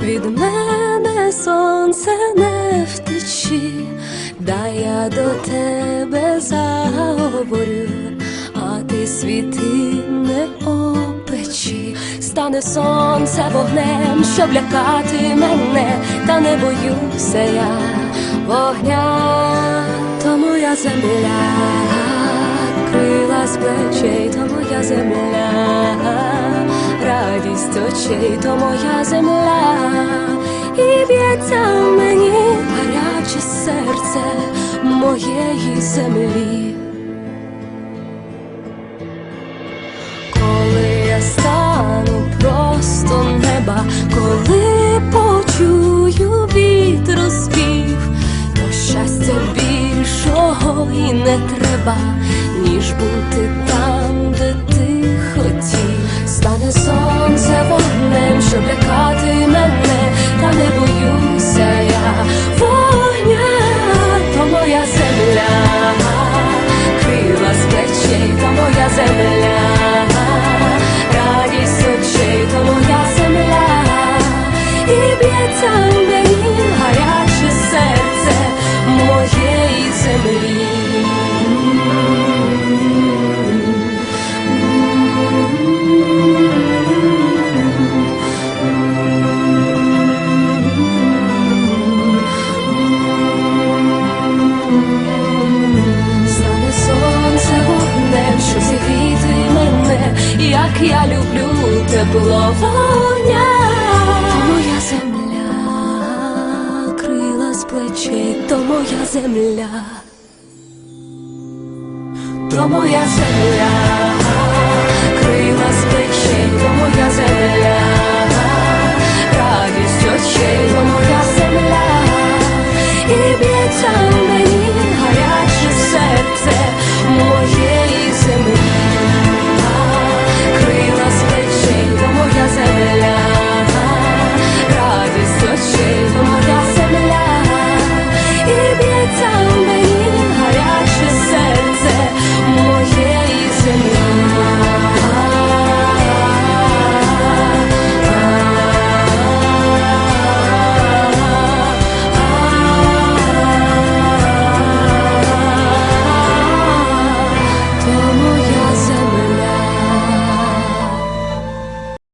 Від мене сонце не втечі, дай я до тебе заговорю, а ти світи не опечі, стане сонце вогнем, щоб лякати мене, та не боюся я вогня, то моя земля, крила з плечей, то моя земля, радість очей, то моя земля, і б'ється мені гаряче серце моєї землі. Коли я стану просто неба, коли почую вітру спів, то щастя більшого і не треба, ніж бути там. Стане сонце вогнем, що лякати мене, я люблю тепло вогня. Моя земля, крила з плечей, то моя земля, то моя земля.